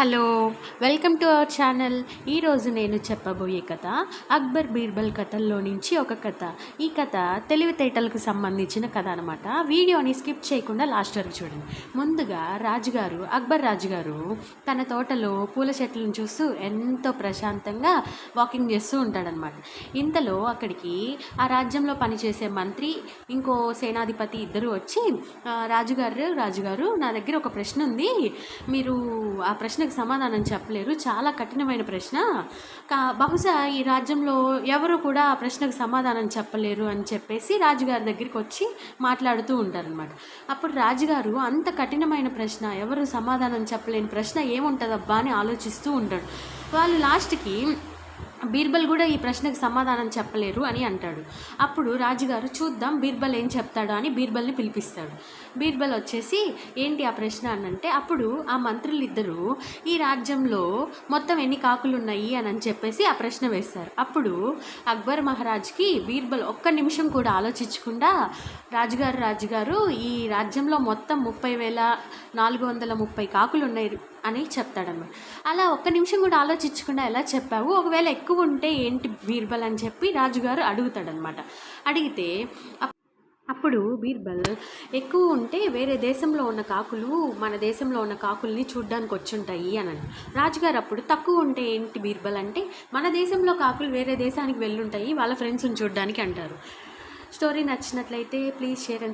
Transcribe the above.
Hello welcome to our channel. ఈరోజు నేను చెప్పబోయే కథ అక్బర్ బీర్బల్ కథల్లో నుంచి ఒక కథ. ఈ కథ తెలివితేటలకు సంబంధించిన కథ అనమాట వీడియోని స్కిప్ చేయకుండా లాస్ట్ వరకు చూడండి. ముందుగా రాజుగారు అక్బర్ రాజుగారు తన తోటలో పూల చెట్లను చూస్తూ ఎంతో ప్రశాంతంగా వాకింగ్ చేస్తూ ఉంటాడనమాట ఇంతలో అక్కడికి ఆ రాజ్యంలో పనిచేసే మంత్రి ఇంకో సేనాధిపతి ఇద్దరు వచ్చి రాజుగారు రాజుగారు నా దగ్గర ఒక ప్రశ్న ఉంది. మీరు ఆ ప్రశ్నకు సమాధానం చెప్పలేరు. చాలా కఠినమైన ప్రశ్న. కా బహుశా ఈ రాజ్యంలో ఎవరు కూడా ఆ ప్రశ్నకు సమాధానం చెప్పలేరు అని చెప్పేసి రాజుగారి దగ్గరికి వచ్చి మాట్లాడుతూ ఉంటారనమాట అప్పుడు రాజుగారు అంత కఠినమైన ప్రశ్న ఎవరు సమాధానం చెప్పలేని ప్రశ్న ఏముంటుందబ్బా అని ఆలోచిస్తూ ఉంటాడు వాళ్ళు లాస్ట్కి బీర్బల్ కూడా ఈ ప్రశ్నకు సమాధానం చెప్పలేరు అని అంటాడు. అప్పుడు రాజుగారు చూద్దాం బీర్బల్ ఏం చెప్తాడో అని బీర్బల్ని పిలిపిస్తాడు. బీర్బల్ వచ్చేసి ఏంటి ఆ ప్రశ్న? అని అంటే అప్పుడు ఆ మంత్రులు ఇద్దరు ఈ రాజ్యంలో మొత్తం ఎన్ని కాకులు ఉన్నాయి అని అని చెప్పేసి ఆ ప్రశ్న వేస్తారు. అప్పుడు అక్బర్ మహారాజ్కి బీర్బల్ ఒక్క నిమిషం కూడా ఆలోచించకుండా రాజుగారు రాజుగారు ఈ రాజ్యంలో మొత్తం ముప్పై వేల నాలుగు వందల ముప్పై కాకులు ఉన్నాయి అని చెప్తాడనమాట అలా ఒక్క నిమిషం కూడా ఆలోచించకుండా ఎలా చెప్పావు? ఒకవేళ ఎక్కువ ఉంటే ఏంటి బీర్బల్ అని చెప్పి రాజుగారు అడుగుతాడనమాట అడిగితే అప్- అప్పుడు బీర్బల్ ఎక్కువ ఉంటే వేరే దేశంలో ఉన్న కాకులు మన దేశంలో ఉన్న కాకుల్ని చూడ్డానికి వచ్చుంటాయి అని రాజుగారు అప్పుడు తక్కువ ఉంటే ఏంటి బీర్బల్ అంటే మన దేశంలో కాకులు వేరే దేశానికి వెళ్ళుంటాయి వాళ్ళ ఫ్రెండ్స్ని చూడ్డానికి అంటారు. స్టోరీ నచ్చినట్లయితే ప్లీజ్ షేర్ అండ్